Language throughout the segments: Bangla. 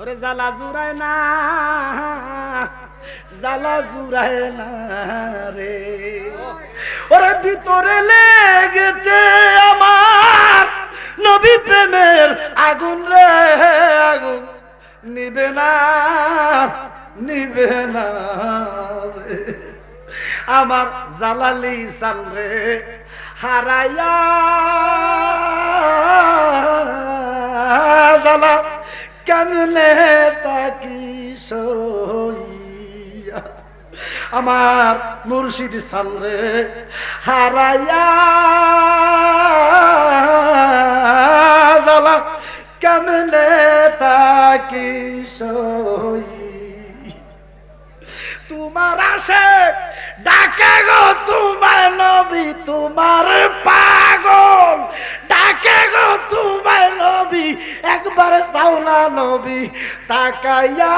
ওরে জ্বালা জুড়ায় না, জ্বালা জুড়ায় না রে। ওরে ভিতরে লেগেছে আমার নবী প্রেমের আগুন রে, আগুন। নিবে না নিবে না রে। আমার জালালি সান রে, হারাইয়া জালা কেমনে তাকি সইয়া আমার মুর্শিদ সামনে হারাইয়া জালা কেমনে তাকি সই তোমার আসে ডাকে গো তোমার নবী, তোমার পাগল। ডাকে গো তোমার নবী একবার সাউনা নবী তাকাইয়া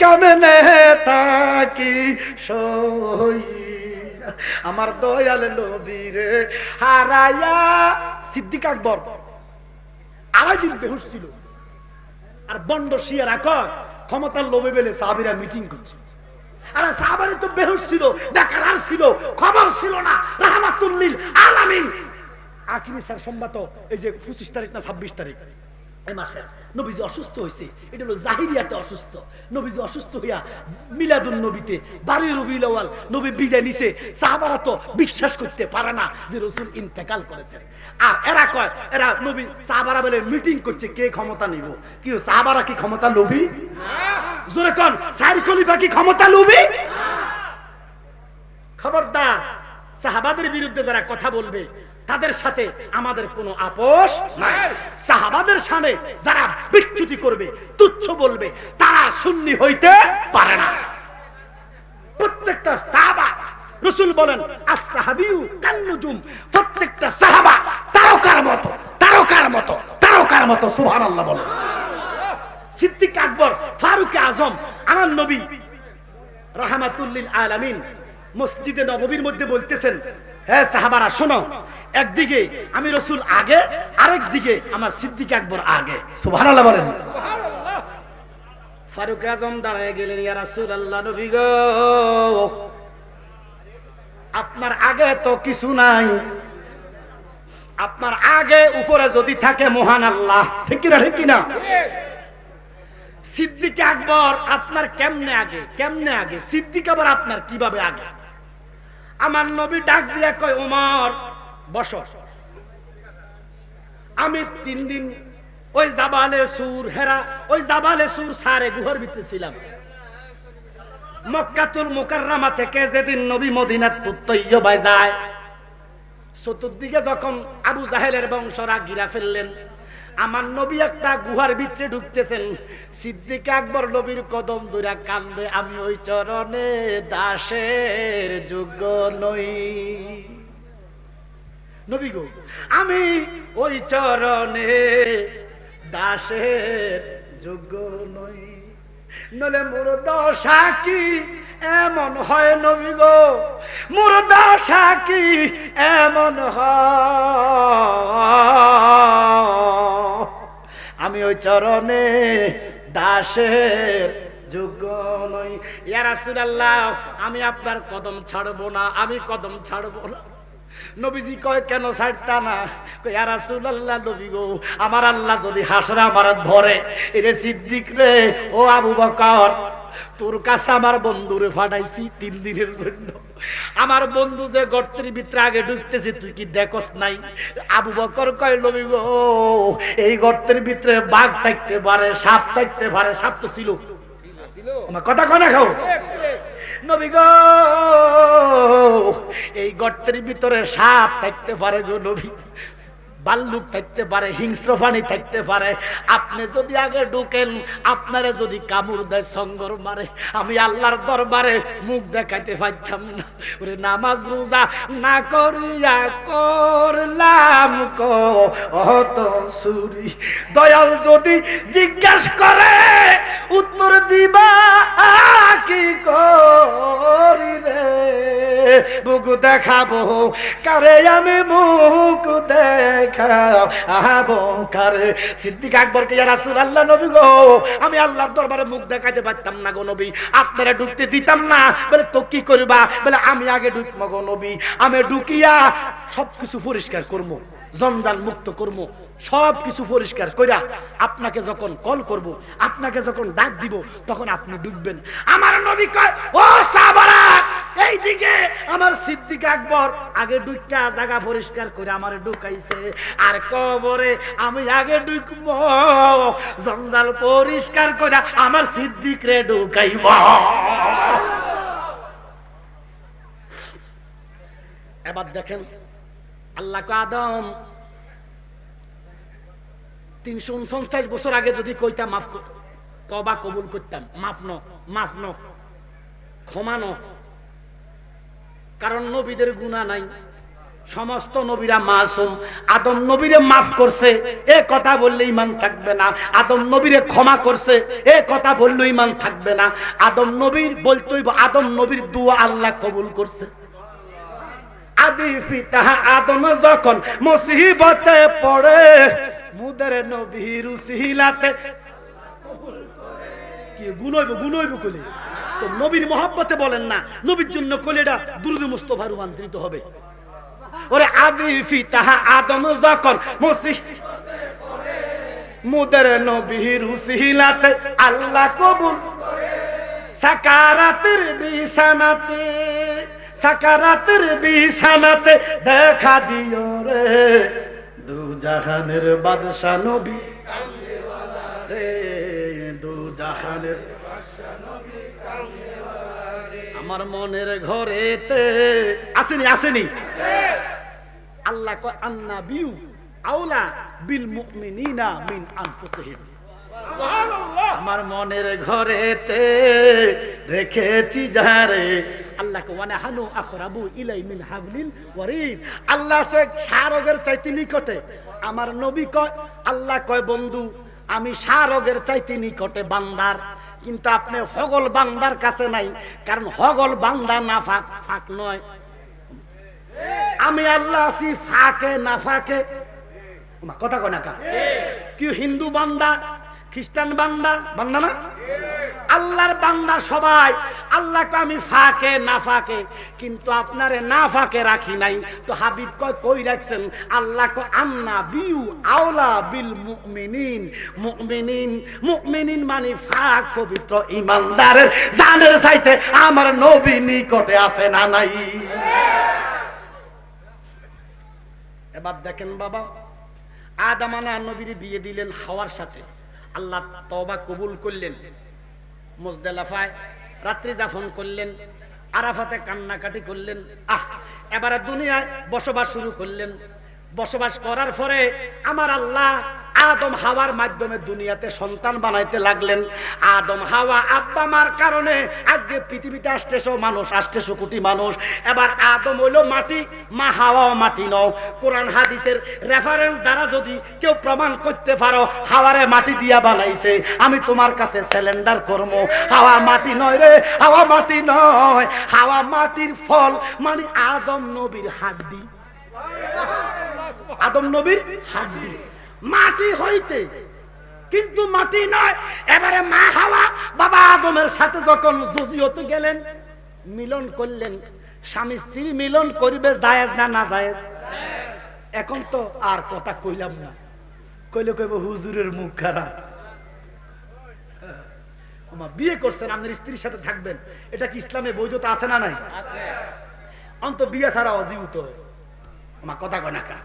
কেমনে তাকি সই আমার দয়াল নবী রে, হারাইয়া। সিদ্দিক আকবর, আড়াই দিন বেহুশ ছিল। আর বন্ড শিয়ার আকার ক্ষমতার লোভে বেলে সাহাবিরা মিটিং করছে। আরে সাহাবারে তো বেহুশ ছিল, বেকার ছিল, খবর ছিল না। রাহমাতুল্লিল আলামিন আখিরি স্যার সম্মত, এই যে পঁচিশ তারিখ না ছাব্বিশ তারিখ এই মাসের। নবীজি অসুস্থ হয়েছে, এটা হলো জাহিরিয়াতে অসুস্থ। নবীজি অসুস্থ হইয়া মিলাদুন নবীতে, বারোই রবিউল আউয়াল নবী বিদায় নিছে। সাহাবারা তো বিশ্বাস করতে পারে না যে রসুল ইন্তেকাল করেছেন। আর এরা কয়, এরা নবী, সাহাবারা বলে মিটিং করছে, কে ক্ষমতা নিব? কি সাহাবারা কি ক্ষমতা লোভী? জোরে কন, সাইর খলিফা কি ক্ষমতা লোভী? খবরদার, সাহাবাদের বিরুদ্ধে যারা কথা বলবে তাদের সাথে আমাদের কোনো আপোষ নাই। সাহাবাদের সামনে যারা বিচ্যুতি করবে তুচ্ছ বলবে তারা সুন্নি হইতে পারে না। প্রত্যেকটা সাহাবা রসুল বলেন as-সাহাবিউ কান্নুজুম। প্রত্যেকটা সাহাবা তারকার মতো তারকার মতো তারকার মতো সুবহানাল্লাহ বলেন। সিদ্দিক আকবর ফারুক আজম আমার নবী রাহমাতুল্লিল আলামিন মসজিদে নববীর মধ্যে বলতেছেন হ্যাঁ সাহাবারা শোনো একদিকে আমি রসুল আগে আরেক দিকে আমার সিদ্দিক আকবর আগে। সুবহানাল্লাহ বলেন। ফারুক আজম দাঁড়ায় গেলেন ইয়া রাসূলুল্লাহ নবী গো আপনার আগে তো কিছু নাই। আপনার আগে উপরে যদি থাকে মহান আল্লাহ ঠিক কিনা ঠিক কিনা? সিদ্দিক আকবর আপনার কেমনে আগে? কেমনে আগে? সিদ্দিক আবার আপনার কীভাবে আগে? আমার নবী ডাক দিয়া কয় ওমর বস। আমি তিন দিন ওই জাবালে সুর হেরা, ওই জাবালে সুর সারে গুহর ভিতরে ছিলাম। মক্কাতুল মুকাররামা থেকে যেদিন নবী মদিনার তুত্তইয়বায় যায়, চতুর্দিকে যখন আবু জাহেলের বংশরা গিরা ফেললেন, আমার নবী একটা গুহার ভিতরে ঢুকতেছেন। সিদ্দিক আকবর নবীর কদম দুরা কান্দে, আমি ওই চরণে দাসের যোগ্য নই। নবী গো, আমি ওই চরণে দাসের যোগ্য নই। নলে মোর দশা কি এমন হয় নবী গো? মোর দশা কি এমন হয়? আমি ওই চরণে দাসের যোগ্য নই। ইয়া রাসূলুল্লাহ, আমি আপনার কদম ছাড়বো না, আমি কদম ছাড়বো না। নবীজি কয় কেন ছাড়তা না? কই ইয়া রাসূলুল্লাহ নবী গো আমার আল্লাহ যদি হাসরে আমার ধরে এরে সিদ্দিক রে ও আবু বকর তোর কাছে আমার বন্ধুরে ফাটাইছি তিন দিনের জন্য। আমার বন্ধু যে গর্তের ভিতরে আগে ঢুকতেছে তুই কি দেখস নাই? আবু বকর কয় নবী গো এই গর্তের ভিতরে বাঘ থাকতে পারে সাপ থাকতে পারে সাপ তো ছিল। আমার কথা কনে খাও? নবী এই গর্তের ভিতরে সাপ থাকতে পারে গো নবী। বাল্লুক থাকতে পারে, হিংস্র প্রাণী থাকতে পারে। আপনি যদি আগে ঢুকেন, আপনারে যদি কামড় দেয়, সঙ্গর মারে, আমি আল্লাহর দরবারে মুখ দেখাইতে পারতাম না। ওরে, নামাজ রোজা না করিয়া করলাম কত সুরি। দয়াল যদি জিজ্ঞাস করে, উত্তর দিবা, কি করি রে মুখ দেখাবো, কারে আমি মুখ দেখ আমি আল্লাহর দরবারে মুখ দেখাইতে পারতাম না গো নবী। আপনারা ঢুকতে দিতাম না। বলে, তো কি করবা? বলে, আমি আগে ঢুকবো গো নবী। আমি ঢুকিয়া সবকিছু পরিষ্কার করব জঞ্জাল মুক্ত করব সব কিছু পরিষ্কার কইরা আপনাকে যখন কল করব, আপনাকে যখন ডাক দিব, তখন আপনি ডুববেন আমার নবী কয়, ও এই দিকে আমার সিদ্দিক আকবর আগে ডুইকা জায়গা পরিষ্কার করে আমার ঢুকাইছে। আর কবরে আমি আগে ঢুকব, জঞ্জাল পরিষ্কার করে আমার সিদ্দিক রে ঢুকাইব। এবার দেখেন আল্লাহ আদম তিনশো উনপঞ্চাশ বছর আগে যদি কইতা মাফ তবা কবুল করতাম। মাফ ন মাফ ন, ক্ষমা ন। কারণ নবীদের গুণা নাই। সমস্ত নবীরা মাসুম। আদম নবীরে মাফ করছে, এ কথা বললে ইমান থাকবে না। আদম নবীরে ক্ষমা করছে, এ কথা বললে ইমান থাকবে না। আদম নবীর বলতেই আদম নবীর দুয়া আল্লাহ কবুল করছে। আদি আদম যখন মুসিবতে পড়ে, মুদের নবীর কি? তো নবীর মহাব্বতে বলেন না, নবীর জন্য কলেটা দুরুদ মুস্তফা রূপান্তরিত হবে। ওরে আদি পিতা আদম যখন মুদের নবীর উসিলাতে আল্লাহ কবুল সাকারাতের বিছানাতে সাকারাতের বিছানাতে দেখা দিও রে। দু জাহানের বাদশা নবী দু জাহানের আমার মনের ঘরেতে আসেনি আসেনি। আল্লাহ কয় আন্না বিউ আওলা বিল মুমিনিনা মিন আনফুসিহিম। আমার মনের ঘরেতে রেখেছি যারে। আল্লাহ ওয়ানা হানু আখরাবু ইলাই মিন হাবলিল ওয়ারিদ। আল্লাহ সে সারগের চাইতে নিকটে। আমার নবী কয় আল্লাহ কয় বন্ধু আমি সারগের চাইতে নিকটে বান্দার কিন্তু আপনি হগল বান্দার কাছে নাই কারণ হগল বান্দা না ফাঁক ফাঁক নয়। আমি আল্লাহ আছি ফাঁকে না ফাঁকে কথা কনাকা কি হিন্দু বান্দা খ্রিস্টান বান্দা? বান্দা না? আল্লাহর বান্দা সবাই, আল্লাহকে আমি ফাঁকে, না ফাঁকে, কিন্তু আপনারে না ফাঁকে রাখি নাই। তো হাবিব কয়, কই রাখছেন? আল্লাহ কয়, আন্না বিউ আওলা বিল মুমিনিন। মুমিনিন মুমিনিন মানে ফাঁক, পবিত্র ইমানদারের। জানের চাইতে আমার নবী নিকটে আছে না নাই? এবার দেখেন বাবা আদামানা নবীর বিয়ে দিলেন হাওয়ার সাথে। আল্লাহ তবা কবুল করলেন। মুজদালাফায় রাত্রি যাপন করলেন, আরাফাতে কান্নাকাটি করলেন, আহ, এবারে দুনিয়ায় বসবাস শুরু করলেন। বসবাস করার পরে আমার আল্লাহ আদম হাওয়ার মাধ্যমে দুনিয়াতে সন্তান বানাইতে লাগলেন। আদম হাওয়া আব্বা মার কারণে আজকে পৃথিবীতে আসতেছো মানুষ, আসতেছো কোটি মানুষ। এবার আদম হইল মাটি, মা হাওয়াও মাটি নও। কোরআন হাদিসের রেফারেন্স দ্বারা যদি কেউ প্রমাণ করতে পারো, হাওয়ারে মাটি দিয়া বানাইছে, আমি তোমার কাছে সিলিন্ডার করব। হাওয়া মাটি নয় রে, হাওয়া মাটি নয়। হাওয়া মাটির ফল মানে আদম নবীর হাড্ডি। আদম নবীর হাড্ডি। মাটি হইতে। কিন্তু মাটি নয় এবারে মা হাওয়া বাবা আদমের সাথে যখন জজিয়তে গেলেন মিলন করলেন। স্বামী স্ত্রী মিলন করবে জায়েজ না না জায়েজ। এখন তো আর কথা কইলাম না। কইলে কইব হুজুরের মুখ খারাপ। বিয়ে করছেন আপনার স্ত্রীর সাথে থাকবেন। এটা কি ইসলামে বৈধতা আছে না নাই? অন্ত বিয়ে ছাড়া অজীবিত মা কথা কয় না কা।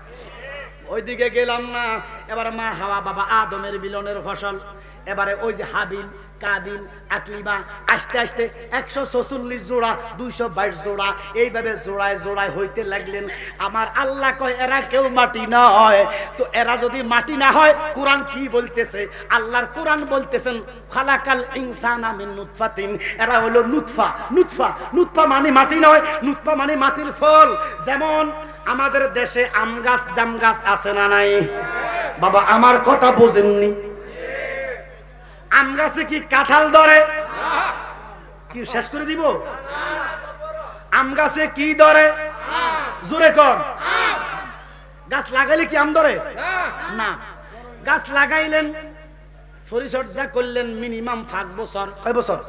ওইদিকে গেলাম না। এবারে মা হাওয়া বাবা আদমের মিলনের ফসল। এবারে ওই যে হাবিল, কাবিল, আকলিমা, আস্তে আস্তে একশো ছচল্লিশ জোড়া, দুইশো বাইশ জোড়া, এইভাবে জোড়ায় জোড়ায় হইতে লাগলেন। আমার আল্লাহ কয়, এরা কেউ মাটি না হয় তো এরা যদি মাটি না হয়, কোরআন কি বলতেছে? আল্লাহর কোরআন বলতেছেন, খালাকাল ইনসান আমিন নুতফাতিন। এরা হলো নুৎফা নুৎফা নুৎফা মানে মাটি নয় নুৎফা মানে মাটির ফল। যেমন আমাদের দেশে আম গাছ জাম গাছ আছে না নাই? বাবা আমার কথা বোঝেননি। আম গাছে কি কাঁঠাল ধরে? কি শেষ করে দিব? আম গাছে কি ধরে? জোরে কর। গাছ লাগাইলে কি আম ধরে? না। গাছ লাগাইলেন পরিচর্যা করলেন মিনিমাম পাঁচ বছর। কয় বছর?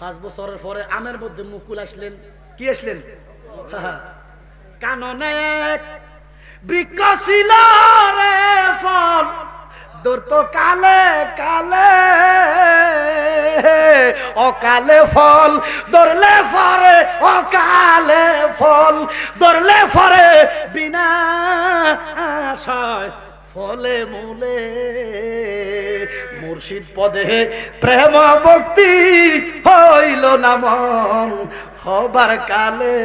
পাঁচ বছরের পরে আমের মধ্যে মুকুল আসলেন। কি আসলেন? কাননে এক বৃক্ষ রে ফল দূরত কালে কালে। অকালে ফল ধরলে ফরে অকালে ফল ধরলে ফরে বিনা আশায় ফলে মূলে। মুর্শিদ পদে প্রেম ভক্তি হইল না মন হবার কালে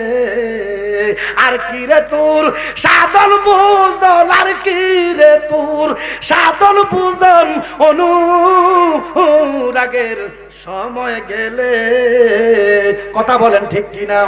আর কি রে তোর? সাধন বুঝন আর কি রে তোর? সাধন বুঝন অনুরাগের সময় গেলে। কথা বলেন ঠিক কিনা?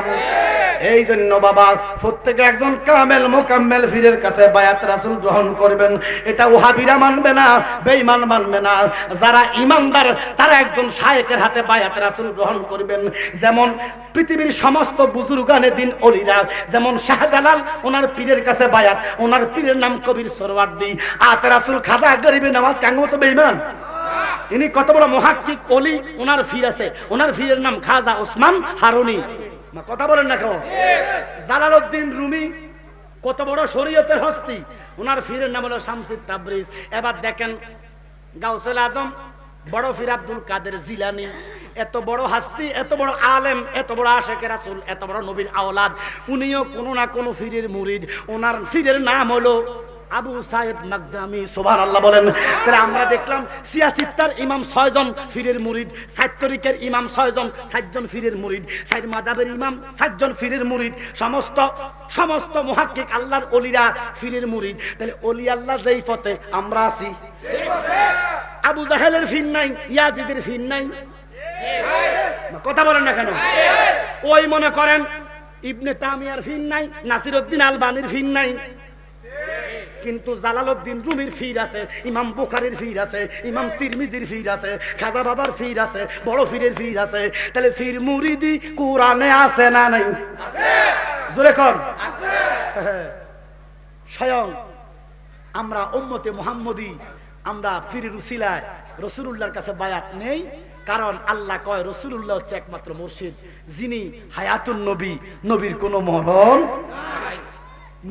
এই জন্য বাবা, প্রত্যেকে একজন কামেল মোকাম্মেল ফিরের কাছে বায়াত রাসুল গ্রহণ করবেন। এটা ওহাবিরা মানবে না, বেঈমান মানবে না। যারা ইমানদার তারা একজন শায়েকের হাতে বায়াত রাসুল গ্রহণ করবেন। যেমন পৃথিবীর সমস্ত বুজুর্গানে দিন অলিরা, যেমন শাহজালাল, ওনার পীরের কাছে বায়াত, ওনার পীরের নাম কবির সরওয়ার্দি। আত রাসুল খাজা গরিবে নামাজ কাঙ্গো তো বেঈমান। ইনি কত বড় মহাক্কিক অলি, ওনার ফির আছে। ওনার ফিরের নাম খাজা ওসমান হারুনি। কথা বলেন না কেউ। জালালউদ্দিন রুমি, কত বড় শরীয়তের হস্তি। ওনার ফিরের নাম হলো শামসিদ তাবরিজ। এবার দেখেন গাউসুল আজম, বড় ফির আব্দুল কাদের জিলানি। এত বড় হাস্তি, এত বড় আলেম, এত বড় আশেকের রাসূল, এত বড় নবীর আওলাদ। উনিও কোনো না কোনো ফিরের মুরিদ। ওনার ফিরের নাম হলো আবু সাইদ মাকজামি সুবহান আল্লাহ বলেন। তাহলে আমরা দেখলাম সিয়াসিত্তার ইমাম ছয়জন ফিরের মুরিদ ইমাম ছয়জন, সাতজন ফিরের মুরিদ সাইদ মাজাবের ইমাম, সাতজন ফিরের মুরিদ। সমস্ত সমস্ত আল্লাহর অলিরা ফিরের মুরিদ। তাহলে অলি আল্লাহ যেই পথে, আমরা আছি। আবু জাহেলের ফির নাই, ইয়াজিদের ফির নাই। কথা বলেন না কেন? ওই মনে করেন, ইবনে তামিয়ার ফির নাই, নাসিরউদ্দিন আলবানির ফির নাই। কিন্তু জালালউদ্দিন রুমির ফির আছে, ইমাম বুখারির ফির আছে, ইমাম তিরমিজির ফির আছে, খাজা বাবার ফির আছে, বড় ফিরের ফির আছে। তাহলে ফির মুরিদি কোরআনে আছে না নাই? জোরে কর। স্বয়ং আমরা উম্মতে মুহাম্মদি, আমরা ফির রুসিলায় রসুলুল্লাহর কাছে বায়াত নেই, কারণ আল্লাহ কয় রসুলুল্লাহ হচ্ছে একমাত্র মুর্শিদ, যিনি হায়াতুন নবী, নবীর কোনো মরণ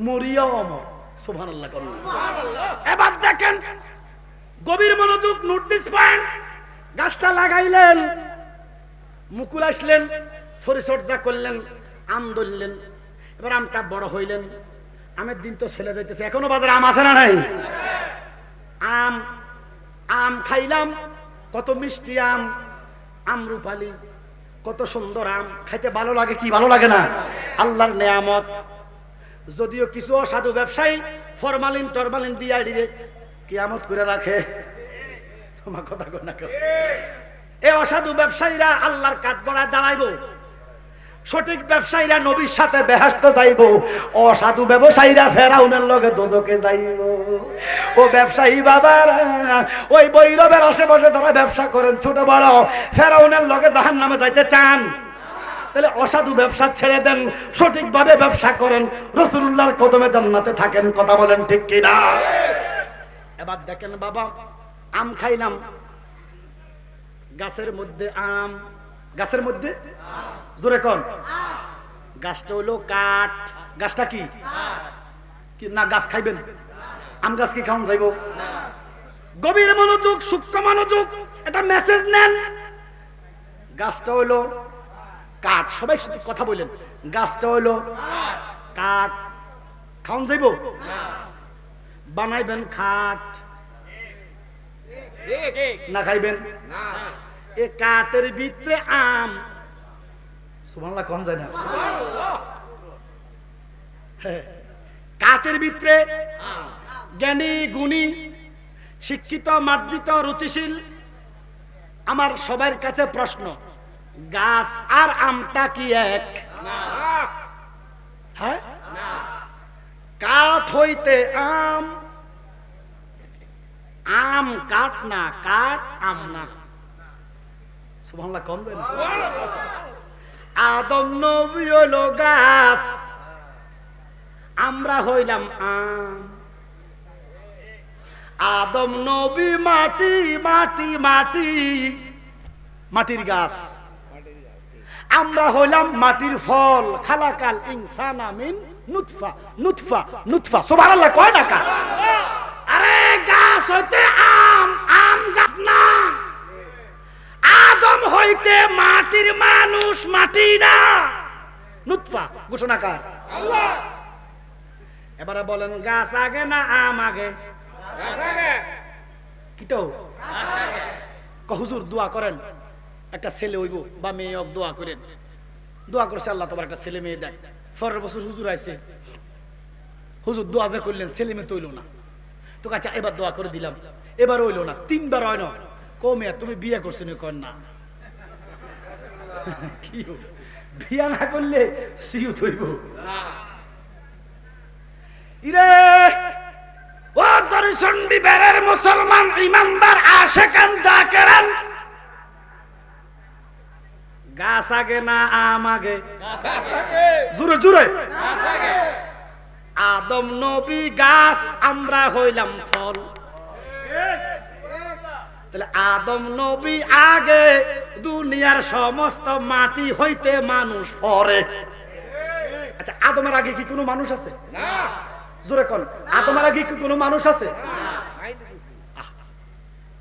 মরিয়াও অমর। আল্লাহ এবার দেখেন গভীর মনোযোগ নোটিস পয়েন্ট গাছটা লাগাইলেন মুকুল আসলেন পরিচর্যা করলেন আম ধরলেন এবার আমটা বড় হইলেন। আমের দিন তো ছেলে যাইতেছে এখনও বাজারে আম আছে না নাই? আম আম খাইলাম কত মিষ্টি আম আম রূপালি কত সুন্দর আম খাইতে ভালো লাগে কি ভালো লাগে না? আল্লাহর নেয়ামত যদিও কিছু অসাধু ব্যবসায়ী ফরমালিন টরমালিন দিয়ে আইডিরে কিয়ামত করে রাখে। তোমার কথা না এই অসাধু ব্যবসায়ীরা আল্লাহর কাঠ গড়ায় দাঁড়াইবো। সঠিক ব্যবসায়ীরা নবীর সাথে বেহাস্ত যাইব। অসাধু ব্যবসায়ীরা ফেরাউনের লগে দোজকে যাইব। ও ব্যবসায়ী বাবারা, ওই বৈরবের আশেপাশে যারা ব্যবসা করেন ছোট বড়, ফেরাউনের লগে জাহান নামে যাইতে চান। তাহলে অসাধু ব্যবসা ছেড়ে দেন, সঠিকভাবে ব্যবসা করেন। রসুল্লাহর কদমে জান্নাতে থাকেন, কথা বলেন ঠিক কিনা? এবার দেখেন বাবা, আম খাইলাম। গাছের মধ্যে আম, গাছের মধ্যে? জোরে কন। গাছটা হলো কাঠ। গাছটা কি? না, গাছ খাইবেন? আম গাছ কি খাওয়ান যাইব? গভীর মনোযোগ, সূক্ষ্ম মনোযোগ এটা মেসেজ নেন। গাছটা হলো কাঠ। সবাই শুধু কথা বললেন। গাছটা হইল কাঠ। খাওয়ান যাইব? বানাইবেন খাট। না খাইবেন? এ কাঠের ভিতরে আম। সুবহানাল্লাহ কম যায় না। কাঠের ভিতরে জ্ঞানী, গুণী, শিক্ষিত, মার্জিত, রুচিশীল। আমার সবার কাছে প্রশ্ন গাছ আর আমটা কি এক? হ্যাঁ? কাঠ হইতে আম। আম কাঠ না কাঠ আম না। সুবহানাল্লাহ কম যায় না আদম নবী হইল গাছ। আমরা হইলাম আম। আদম নবী মাটি মাটি মাটি। মাটির গাছ। আমরা হইলাম মাটির ফল। খালাকাল ইনসান আমিন নুতফা নুতফা নুতফা। সুবহানাল্লাহ কয় না কা আরে গাছ হইতে আম আম গাছ না। আদম হইতে মাটির মানুষ মাটি না। নুতফা ঘোষণাকার এবারে বলেন গাছ আগে না আম আগে? কি তো? হুজুর দোয়া করেন। একটা ছেলে হইব বা মেয়ে হোক, দোয়া করেন। দোয়া করছে আল্লাহ তোমার একটা ছেলে মেয়ে দেখ। পরের বছর হুজুর আইছে। হুজুর দোয়া যে করলেন, ছেলে মেয়ে তৈল না। তো কাছে এবার দোয়া করে দিলাম। এবার হইল না, তিনবার হয় না। কমে তুমি বিয়ে করছ নি? কর না। কি বিয়া না করলে সিউ থইব ইরে, ও দর্শন্ডি বেরের মুসলমান, ইমানদার, আশেকান, জাকেরান। গাছ আগে না আম আগে জুড়ে জুড়ে আদম নবী গাছ আমরা হইলাম ফল। তাহলে আদম নবী আগে দুনিয়ার সমস্ত মাটি হইতে মানুষ পরে। আচ্ছা আদমের আগে কি কোনো মানুষ আছে? জোরে কোন। আদমের আগে কি কোনো মানুষ আছে?